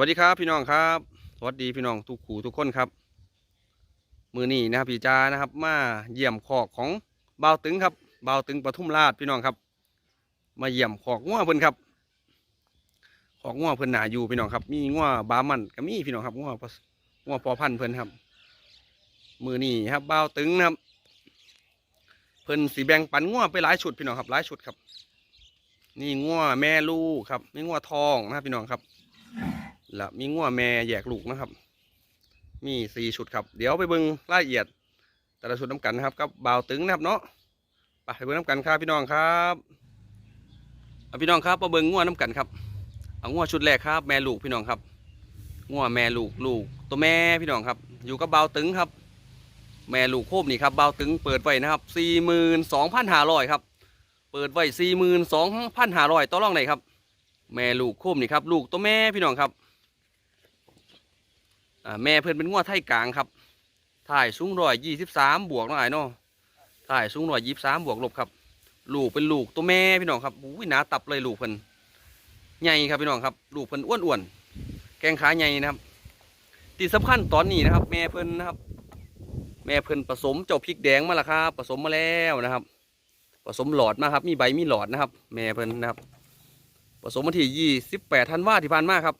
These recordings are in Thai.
วัสดีครับพี่น้องครับ สวัสดีพี่น้องทุกขู่ทุกคนครับ มือนี้นะครับพี่จานะครับ มาเยี่ยมขอกของเบาตึงครับเบาตึงปทุมราชพี่น้องครับ มาเยี่ยมขอกง้วเพิ่นครับ ขอกง้วเพิ่นหนาอยู่พี่น้องครับ มีง้วบามันก็มีพี่น้องครับง้วผสง้วพอพันเพิ่นครับ มือนี้ครับเบาตึงนะครับ เพิ่นสีแบงปันง้วไปหลายชุดพี่น้องครับหลายชุดครับ นี่ง้วแม่ลูกครับนี่ง้วทองนะครับพี่น้องครับ และมีงัวแม่แยกลูกนะครับ มีสี่ชุดครับ เดี๋ยวไปเบิ่งรายละเอียด แต่ละชุดน้ำกันนะครับกับบ่าวตึงนะครับเนาะไปไปเบิ่งน้ำกันครับพี่น้องครับเอาพี่น้องครับมาเบิ่งงัวน้ำกันครับเอางัวชุดแรกครับ แม่ลูกพี่น้องครับงัวแม่ลูกลูก ตัวแม่พี่น้องครับ อยู่กับบ่าวตึงครับ แม่ลูกโคบนี่ครับบ่าวตึงเปิดไว้นะครับสี่หมื่นสองพันห้าร้อยครับ เปิดไว้สี่หมื่นสองพันห้าร้อยต่อรองไหนครับ แม่ลูกโคมนี่ครับ ลูกตัวแม่พี่น้องครับ แม่เพื่อนเป็นงัวไทยกลางครับถ่ายสูงร้อยยี่สิบสามบวกนาะไอ้เนาะถ่ายสูงร้อยยี่สิบสามบวกลบครับ ลูกเป็นลูกตัวแม่พี่น้องครับอุ้ยหนาตับเลยลูกเพิ่นใหญ่ครับพี่น้องครับ ลูกเพิ่นอ้วนอ้วนๆแกงขาใหญ่นะครับที่สำคัญตอนนี้นะครับ แม่เพิ่นนะครับ แม่เพิ่นผสมเจ้าพริกแดงมาแล้วครับผสมมาแล้วนะครับ ผสมหลอดมาครับ มีใบมีหลอดนะครับ แม่เพิ่นนะครับ ผสมวันที่ยี่สิบแปดธันวาที่ผ่านมาครับ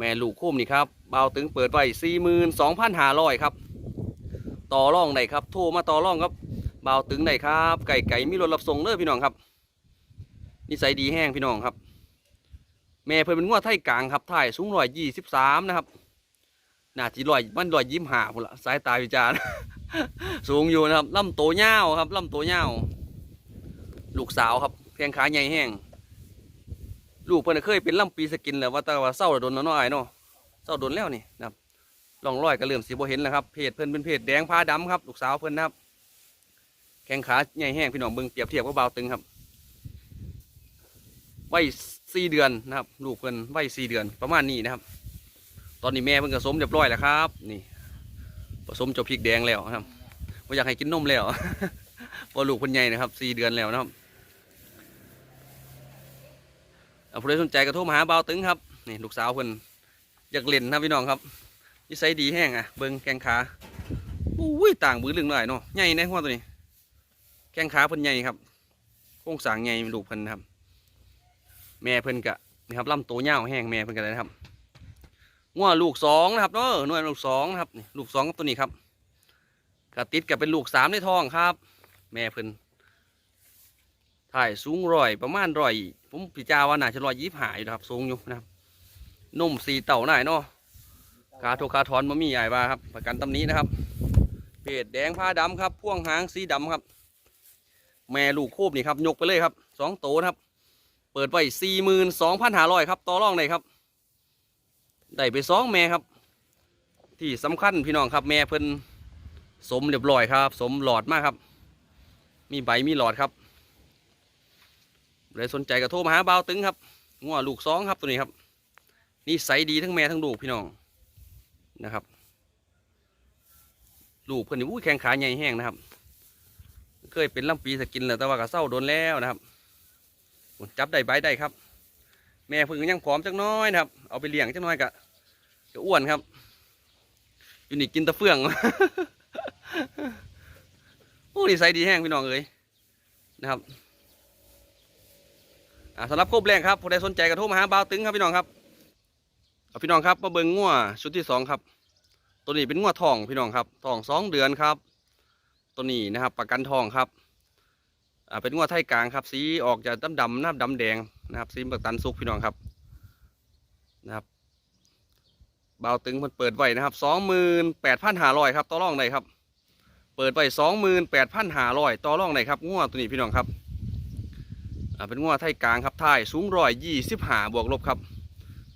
แม่ลูกโคมนี่ครับเบาตึงเปิดไว้สี่หมื่นสองพันห้าร้อยครับ ต่อร่องได้ครับ โทรมาต่อร่องครับเบาตึงได้ครับ ไก่ไก่มีรถรับส่งเด้อพี่น้องครับนิสัยดีแห้งพี่น้องครับ แม่เพิ่นเป็นงัวไทยกลางครับถ่ายสูงร้อยยี่สิบสามนะครับหน้าจีร้อยมันร้อยยิ้มหาพุ่นละสายตาวิจารณ์สูงอยู่นะครับลำโตเงาครับลำโตเงาลูกสาวครับแข้งขาใหญ่แห้ง ลูกเพิ่นนเคยเป็นลำปีสกินแล้วว่าแต่ว่าเศร้าโดนแล้วเนาะไอ้เนาะเศร้าโดนแล้วนี่นะครับร่องรอยก็เริ่มสีบ่เห็นแล้วครับเพศเพิ่นเป็นเพศแดงผ้าดำครับลูกสาวเพิ่นนะครับ แข้งขาใหญ่แห้งพี่น้องเบิ่งเปรียบเทียบกับเบาตึงครับวัยสี่เดือนนะครับ ลูกเพิ่นวัยสี่เดือนประมาณนี้นะครับ ตอนนี้แม่เพิ่นก็สมเรียบร้อยแล้วครับ นี่ผสมจาพริกแดงแล้วนะครับไม่อยากให้กินนมแล้วพอลูกเพิ่นใหญ่นะครับสี่เดือนแล้วนะครับ เอา ผู้ใดสนใจก็โทรมาหาเบาตึงครับนี่ลูกสาวเพิ่นอยากเล่นนะพี่น้องครับนิสัยดีแห้งอะเบิ่งแข้งขาอุ้ยต่างบือลึงหน่อยเนาะใหญ่แน่หัวตัวนี้แข้งขาเพิ่นใหญ่ครับโครงสางใหญ่ลูกเพิ่นนครับ แม่เพิ่นกะนี่ครับลำตัวยาวแห้งแม่เพิ่นกันนะครับงัวลูกสองนะครับเนาะหน่วยลูกสองนะครับลูกสองกับตัวนี้ครับกระติดกับเป็นลูกสามในท้องครับ แม่เพิ่น ถ่ายสูงร้อยประมาณร้อยผมพิจารว่าน่าจะร้อยยี่สิบห้าอยู่นะครับ สูงอยู่นะครับนุ่มสีเต่าหน่อยเนาะคาโทคาทอนมามีใหญ่บ้าครับประกันตำนี้นะครับเพจแดงผ้าดำครับพ่วงหางสีดำครับ แม่ลูกโคบนี่ครับยกไปเลยครับสองโตนะครับ เปิดไว้สี่หมื่นสองพันห้าร้อยครับต่อรองได้ครับได้ไปสองแม่ครับ ที่สำคัญพี่น้องครับ แม่เพิ่นสมเรียบร้อยครับ สมหลอดมากครับ มีใบมีหลอดครับ เลยสนใจก็โทรมาหาบ่าวตึงครับงัวลูกสองครับตัวนี้ครับ นี่ใสดีทั้งแม่ทั้งลูกพี่น้องนะครับ ลูกเพิ่นนี่อุ้แข้งขาใหญ่แห้งนะครับ เคยเป็นลำปีสกินแล้วแต่ว่าก็เศร้าโดนแล้วนะครับจับได้ใบได้ครับ แม่เพิ่งยังผอมจักน้อยนะครับ เอาไปเลี้ยงจักน้อยกะจะอ้วนครับอยู่นี่กินตะเฟืองโอ้นี่ใสดีแห้งพี่น้องเอ้ยนะครับ อ่าสำหรับคบแรงครับผู้ใดสนใจก็โทรมาหาบ่าวตึงครับพี่น้องครับเอาพี่น้องครับมาเบิ่งงัวชุดที่สองครับ ตัวนี้เป็นงัวทองพี่น้องครับทองสองเดือนครับ ตัวนี้นะครับประกันทองครับอ่าเป็นงัวไทยกลางครับ สีออกจะดำดำนะครับดำแดงนะครับสีเบักตันสุกพี่น้องครับนะครับบ่าวตึงมันเปิดไว้นะครับสองหมื่นแปดพันห้าร้อยครับต่อรองได้ครับ เปิดไว้สองหมื่นแปดพันห้าร้อยต่อรองได้ครับงัวตัวนี้พี่น้องครับ เป็นงัวไทยกลางครับไท่ายสูงร้อยยี่สิบห้าบวกลบครับ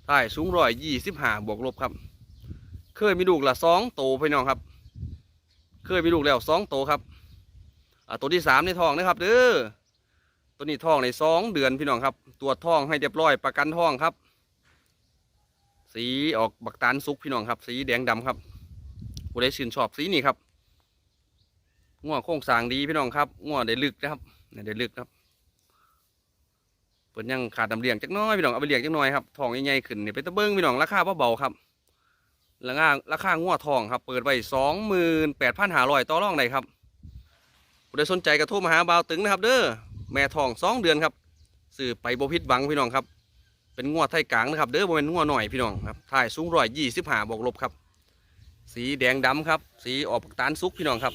ไท่ายสูงร้อยยี่สิบห้าบวกลบครับ เคยมีลูกละสองโตพี่น้องครับ เคยมีลูกแล้วสองโตครับอ่าตัวที่สามในทองนะครับเด้อตัวนี้ทองในสองเดือนพี่น้องครับตรวจทองให้เรียบร้อยประกันทองครับ สีออกบักตาลสุกพี่น้องครับ สีแดงดำครับผู้ใดชื่นชอบสีนี้ครับงัวโค้งสางดีพี่น้องครับงัวได้ลึกนะครับได้ลึกครับ เพิ่นยังขาดน้ำเลี้ยงจักน้อยพี่น้องเอาไปเลี้ยงจักน้อยครับทองใหญ่ๆขึ้นนี่เป็นตะเบิ้งพี่น้องราคาเบาๆครับราคาราคางัวทองครับ เปิดไว้สองหมื่นแปดพันห้าร้อยต่อรองได้ครับผู้ใดสนใจก็โทรมาหาบ่าวตึงนะครับ เด้อแม่ทองสองเดือนครับซื้อไปบ่ผิดหวังพี่น้องครับ เป็นงัวไทยกลางนะครับ เด้อบ่เป็นงัวหน่อยพี่น้องครับถ่ายสูงร้อยยี่สิบห้าบวกลบครับ สีแดงดำครับ สีออกตาลสุกพี่น้องครับ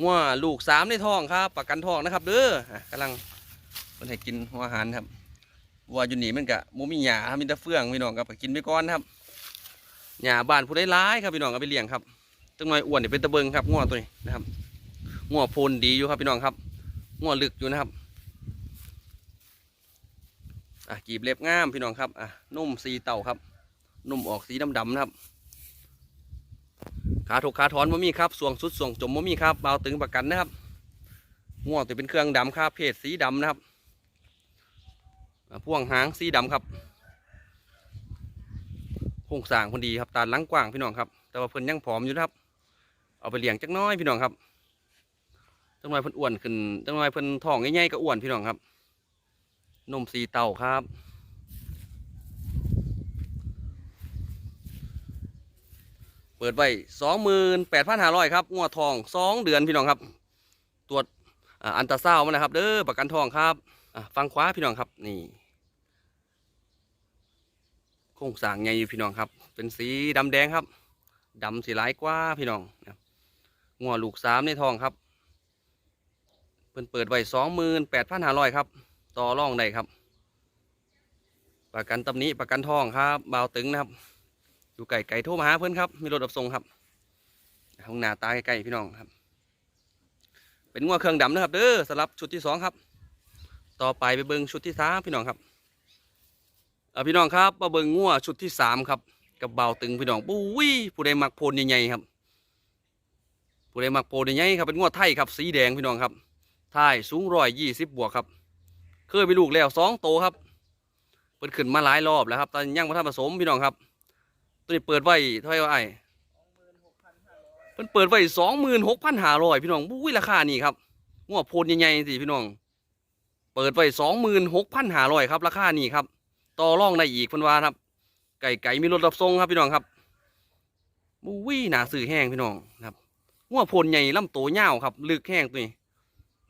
งัวลูกสามในทองครับ ประกันทองนะครับ เด้อกำลังันให้กินหัวอาหารครับวัวอยู่นี่มันกะมูมีหญ้าครับมีแต่เฟืองพี่น้องครับก็กินไปก่อนครับหญ้าบ้านผู้ได้ร้ายครับพี่น้องเอาไปเลี้ยงครับจังหน่อยอ้วนเนี่เป็นตะเบิงครับงัวตัวนี้นะครับงัวโพนดีอยู่ครับพี่น้องครับงัวลึกอยู่นะครับอะกีบเล็บงามพี่น้องครับอะนุ่มสีเต่าครับ นุ่มออกสีดำๆนะครับขาถกขาถอนมมีครับส่วงสุดส่วงจมมมีครับเบาตึงประกันนะครับง่วงตัวเป็นเครื่องดำครับเพศสีดำนะครับ พ่วงหางสีดำครับโครงสร้างพอดีครับตาลังกว้างพี่น้องครับ แต่ว่าเพิ่นยังผอมอยู่นะครับ เอาไปเลี้ยงจักน้อยพี่น้องครับจังหน่อยเพิ่นอ้วนขึ้นจังหน่อยเพิ่นท้องใหญ่ๆก็อ้วนพี่น้องครับนมสีเต่าครับเปิดไว้สองหมื่นแปดพันห้าร้อยครับงวดทองสองเดือนพี่น้องครับ ตรวจอันตราซาวด์มานะครับ เด้อประกันทองครับฟังขวาพี่น้องครับนี่ ครงสร้างใหญ่อยู่พี่น้องครับ เป็นสีดำแดงครับดำสีหลายกว่าพี่น้องนะครับงวลูกสามในทองครับเพิ่นเปิดไว้สองหมื่นแปดพันห้าร้อยครับ ต่อรองได้ครับ ประกันตำหนี้ประกันทองครับบาวตึงนะครับ อยู่ไก่ไก่โทรมาหาเพื่อนครับ มีรถรับส่งครับห้องหน้าตาใกล้ๆพี่น้องครับ เป็นงัวเครื่องดำนะครับเด้อสำหรับชุดที่สองครับ ต่อไปไปเบิ้งชุดที่สามพี่น้องครับ พี่น้องครับมาเบิงงัวชุดที่สามครับ กับเบาตึงพี่น้องปุ้ยผู้ใดมักโพนใหญ่ๆครับ ผู้ใดมักโพนใหญ่ๆครับเป็นงัวไทยครับ สีแดงพี่น้องครับท้ายสูงร้อยยี่สิบบวกครับ เคยไปลูกแล้วสองโตครับ เปิดขึ้นมาหลายรอบแล้วครับตอนยังมาทำผสมพี่น้องครับ ตัวนี้เปิดไว้เท่าไหร่ไอ้เพิ่นเปิดไว้สองหมื่นหกพันห้าร้อยพี่น้องบุ้ยราคานี่ครับงัวโพนใหญ่ๆสิพี่น้อง เปิดไว้สองหมื่นหกพันห้าร้อยครับราคานี่ครับ ต่อรองได้อีกพิ่นวาครับ ไก่ไก่มีรถรับส่งครับพี่น้องครับบุ้ยหนาสื่อแห้งพี่น้องครับงัวพนใหญ่ลำโตวยาวครับ ลึกแห้งตัวนี้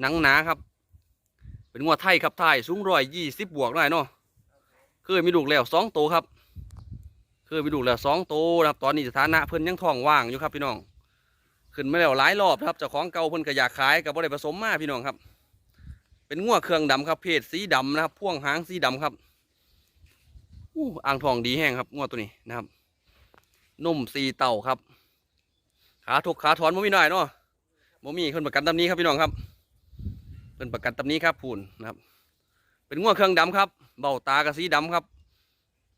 หนังหนาครับ เป็นงัวไทยครับไทยสูงร้อยยี่สิบบวกได้เนาะเคยมีลูกแล้วสองโตวครับเคยไปดูแล้วสองโตวนะครับ ตอนนี้สถานะเพิ่นยังท้องว่างอยู่ครับพี่น้องขึ้นมาแล้วหลายรอบครับเจ้าของเก่าเพิ่นก็อยากขายกับบ่ได้ผสมมาพี่น้องครับ เป็นงัวเครื่องดำครับเพศสีดำนะครับพ่วงหางสีดำครับ อู้อ่างทองดีแห้งครับงัวตัวนี้นะครับนุ่มสีเต่าครับ ขาถกขาถอนบ่มีหน่อยเนาะบ่มีเพิ่นประกันตำนี้ครับพี่น้องครับเพิ่นประกันตำนี้ครับพูนนะครับ เป็นงัวเครื่องดำครับ เบ้าตากระสีดำครับ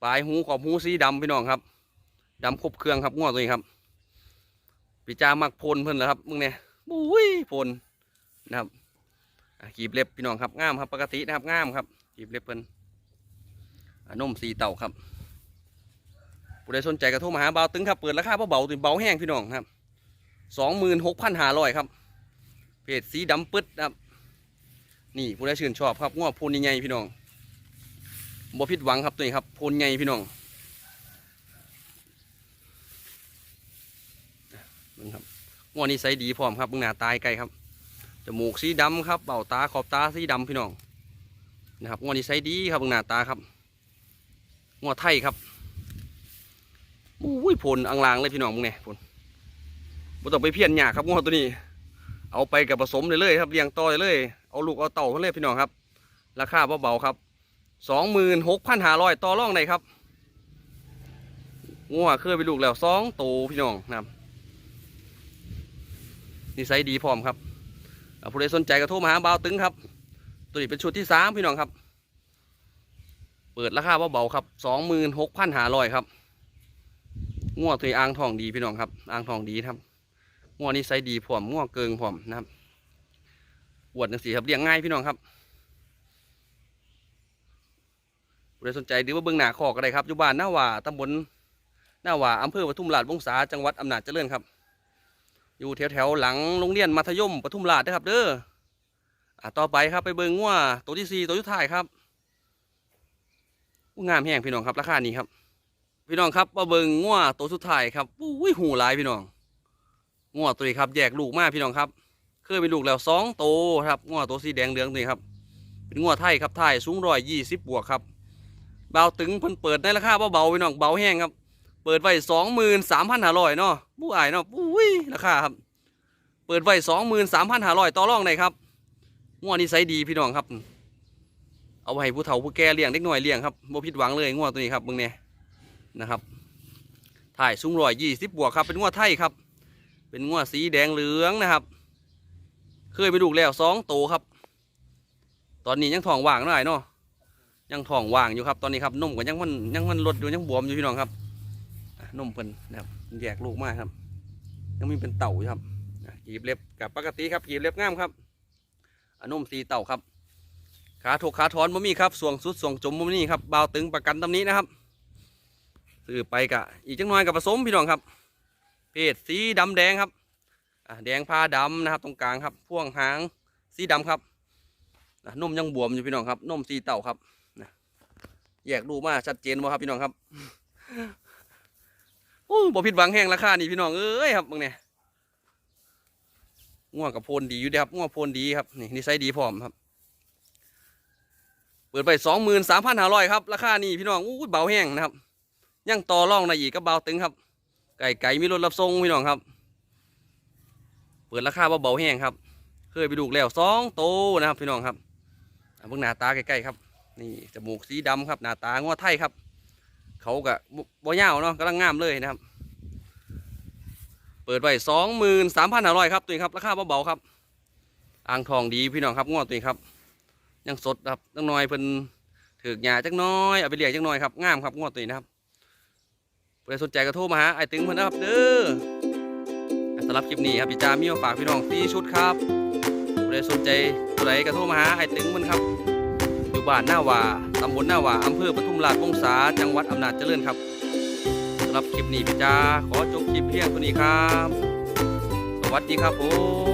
ปลายหูขอบหูสีดำพี่น้องครับดำครบเครื่องครับง้อตัวนี้ครับปีจามักพนเพิ่นเหรอครับมึงเนี่ยบุ้ยพนนะครับกีบเล็บพี่น้องครับงามครับปกตินะครับงามครับกีบเล็บเพิ่น นมสีเต่าครับผู้ใดสนใจก็โทรมาหาเบาตึงครับ เปิดราคาเบาๆตัวเบาแห้งพี่น้องครับสองหมื่นหกพันห้าร้อยครับ เพจสีดำปึ๊ดครับ นี่ผู้ใดชื่นชอบครับง้อโพนใหญ่พี่น้องบ่ผิดหวังครับตัวนี้ครับโพนใหญ่พี่น้องเบิ่งครับงวนี้ใสดีพร้อมครับเบิ่งหน้าตายไกลครับจมูกสีดำครับเบ้าตาขอบตาสีดำพี่น้องนะครับงวนี้ใสดีครับเบิ่งหน้าตาครับ งวไทยครับอุ้ยผลอังลางเลยพี่น้องมึงเนี่ยผลบ่ต้องไปเพี้ยนหยาครับงวตัวนี้ เอาไปกับผสมเลยเลยครับเลี้ยงต่อเลย เอาลูกเอาเต่าเลยพี่น้องครับ ราคาเบาๆครับสองหมื่นหกพันห้าร้อยต่อร่องได้ครับงัวเคยไปลูกแล้วสองโตพี่น้องนะครับนิสัยดีพร้อมครับผู้ใดสนใจก็โทรมาหาบ่าวตึงครับ ตัวนี้เป็นชุดที่สามพี่น้องครับ เปิดราคาเบาๆครับสองหมื่นหกพันห้าร้อยครับงัวตัวนี้อ่างทองดีพี่น้องครับอ่างทองดีครับงัวนิสัยดีพร้อมงัวเกิงพร้อมนะครับอวดหนังสีครับเลี้ยงง่ายพี่น้องครับผู้ใดสนใจหรือว่าเบื้องหน้าคอกก็ได้ครับอยู่บ้านหน้าว่าตำบลหน้าว่าอำเภอปทุมราชวงศาจังหวัดอำนาจเจริญครับ อยู่แถวแถวๆหลังโรงเรียนมัธยมปทุมราชนะครับ เด้ออต่อไปครับไปเบิ่งงัวตัวที่สี่ตัวสุดท้ายครับ งามแห้งพี่น้องครับราคานี้ครับ พี่น้องครับมาเบิงงัวตัวสุดท้ายครับอุ้ยหูหลายพี่น้องงัวตัวนี้ครับแยกลูกมากพี่น้องครับ เคยเป็นลูกแล้วสองโตวครับงัวตัวสีแดงเหลืองตัวนี้ครับ เป็นงัวไทยครับไทยสูงร้อยยี่สิบบวกครับเบาตึงเพิ่นเปิดในราคาเบาๆพี่น้องเบาแห้งครับ เปิดไว้สองหมื่นสามพันห้าร้อยเนาะผู้อายเนาะอุ้ยราคาครับ เปิดไว้สองหมื่นสามพันห้าร้อยต่อรองได้ครับงัวนี่ไซส์ดีพี่น้องครับ เอาไว้ให้ผู้เฒ่าผู้แก่เลี้ยงเด็กน้อยเลี้ยงครับบ่ผิดหวังเลยงัวตัวนี้ครับเบิ่งเนี่ยนะครับถ่ายสูงร้อยยี่สิบบวกครับเป็นงัวไทยครับ เป็นงัวสีแดงเหลืองนะครับ เคยไปดูแล้วสองโตครับ ตอนนี้ยังท้องว่างหน่อยเนาะยังท้องว่างอยู่ครับ ตอนนี้ครับนมก็ยังมันยังมันลดอยู่ยังบวมอยู่พี่น้องครับอะนมเพิ่นนะครับแยกลูกมากครับ ยังมีเป็นเต่าอยู่ครับกีบเล็บกับปกติครับกีบเล็บงามครับอะนมสีเต่าครับ ขาถกขาถอนบ่มีครับส่วงสุดส่วงจมบ่มีครับบาวตึงประกันตำนี้นะครับซื้อไปกะอีกจังน้อยกับผสมพี่น้องครับ เพศสีดำแดงครับแดงพาดำนะครับ ตรงกลางครับ พ่วงหางสีดำครับนะนมยังบวมอยู่พี่น้องครับนมสีเต่าครับนะแยกดูมาชัดเจนบ่ครับพี่น้องครับโอ้บ่ผิดหวังแห้งราคานี่พี่น้องเอ้ยครับมึงเนี่ยง่วงกับโพนดีอยู่ด้อครับง่วงโพนดีครับนี่นิสัยดีพร้อมครับ ปิดไปสองหมื่นสามพันห้าร้อยครับ ราคานี่พี่น้องอู้เบาแห้งนะครับ ยังต่อรองในอีกก็เบาตึงครับ ไก่ไก่มีรถรับส่งพี่น้องครับ เปิดราคาเบาๆแห้งครับ เคยไปดูแล้วสองโตนะครับ พี่น้องครับอะเบิ่งหน้าตาใกล้ๆครับ นี่จมูกสีดำครับหน้าตางอไทยครับ เขากะบ่ยาวเนาะกำลังงามเลยนะครับ เปิดไว้สองหมื่นสามพันห้าร้อยครับตัวนี้ครับ ราคาเบาๆครับ อ่างทองดีพี่น้องครับงอตัวนี้ครับ ยังสดครับจังน้อยเพิ่นถือกหญ้าจังน้อยเอาไปเลี้ยงจังน้อยครับงามครับง้อตัวนี้นะครับใครสนใจก็โทรมาหาไอ้ตึงเพิ่นนะครับเด้ออะสำหรับคลิปนี้ครับพี่จามีมาฝากพี่น้องสี่ชุดครับใครสนใจตัวใดก็โทรมาหาไอ้ตึงเพิ่นครับอยู่บ้านหน้าว่าตำบลหน้าว่าอำเภอปทุมราชวงศาจังหวัดอำนาจเจริญครับสำหรับคลิปนี้พี่จาขอจบคลิปเพียงเท่านี้ครับ สวัสดีครับผม